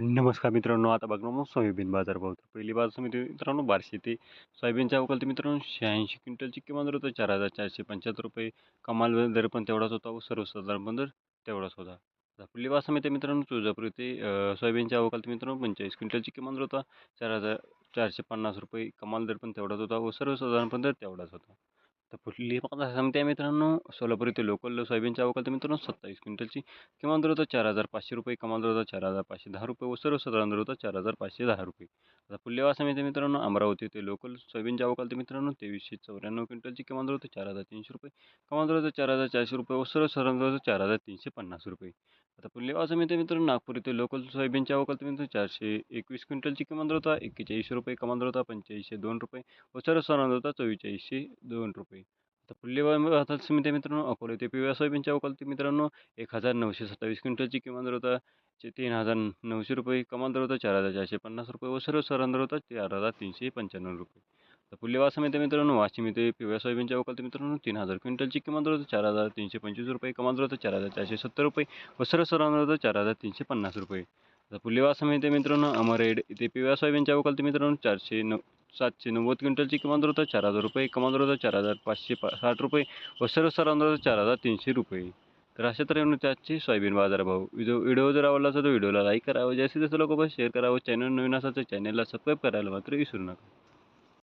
नमस्कार मित्रांनो आता बघणार मग सोयाबीन बाजार भाव. तर पहिली बाजार समिती मित्रांनो बारशे ते सोयाबीनच्या अवकाल मित्रांनो शहाऐंशी क्विंटलची किमान दर होता चार हजार चारशे पंच्याहत्तर रुपये. कमाल दर पण तेवढाच होता व सर्वसाधारण दर तेवढाच होता. पहिली बाजार समिती मित्रांनो तुळजापूर येथे सोयाबीनच्या अवकाल मित्रांनो पंचेचाळीस क्विंटलची किमान दर होता चार हजार चारशे पन्नास रुपये. कमाल दर पण तेवढाच होता व सर्वसाधारण पण दर तेवढाच होता. तर पुढली बाजार समिती आहे मित्रांनो सोलापूर येथे लोकल सोयाबीनच्या अवकाल मित्रांनो सत्तावीस क्विंटलची किमान दर होता चार हजार पाचशे रुपये कमाल दर होता चार हजार पाचशे दहा रुपये व सर्वसाधारण दर होता चार हजार पाचशे दहा रुपये. आता पुढल्या वासामध्ये मित्रांनो अमरावती ते लोकल सोयाबीनच्या अवकाल मित्रांनो तेवीसशे चौऱ्याण्णव क्विंटलची किमान दर होता चार हजार तीनशे रुपये कमाल दर होता चार हजार चारशे रुपये व सर्वसाधारण दर होता चार हजार तीनशे पन्नास रुपये. आता पुढल्या समिती मित्रांनो नागपूर येथे लोकल सोयाबीनच्या अवकाल मित्रांनो चारशे एकवीस क्विंटलची किमान दर होता एक्केचाळीसशे रुपये कमाल दर होता पंच्याऐंशी दोन रुपये व सर्वसाधारण दर होता चव्वेचाळीसशे दोन रुपये. तर पुढल्या वासात समिती मित्रांनो अकोला ते पिवळ्या सोयाबीनच्या अवकाल मित्रांनो एक हजार नऊशे सत्तावीस क्विंटलची किमान दर होता. चे तीन हजार नऊशे रुपये कमाल दर होता चार हजार चारशे पन्नास रुपये व सर्व सरांदर होता चार हजार तीनशे पंच्याण्णव रुपये. तर पुढल्या समिती मित्रांनो वाशिम येथे पिवळ्या सोयाबीनच्या अवकाल मित्रांनो तीन हजार क्विंटलची किमान दर होता चार हजार तीनशे पंचवीस रुपये कमाल दर होता चार हजार चारशे सत्तर रुपये व सर्व सरांदर होता चार हजार तीनशे पन्नास रुपये. तर पुढल्या समिती मित्रांनो अमरेड इथे पिवळ्या सोयाबीनच्या अवकाल मित्रांनो चारशे नऊ सातशे नव्वद क्विंटलची किमान दर होता चार हजार रुपये कमाल दर होता चार हजार पाचशे पा साठ रुपये व सर्व सरांदर होता चार हजार तीनशे रुपये. तर अशा तऱ्हेने त्याचे सोयाबीन बाजारभाव. व्हिडिओ व्हिडिओ जर आवडला असेल तर व्हिडिओला लाईक करावं जास्तीत जास्त लोकांपासून शेअर करावं चॅनल नवीन असेल तर चॅनलला सबस्क्राईब करायला मात्र विसरू नका.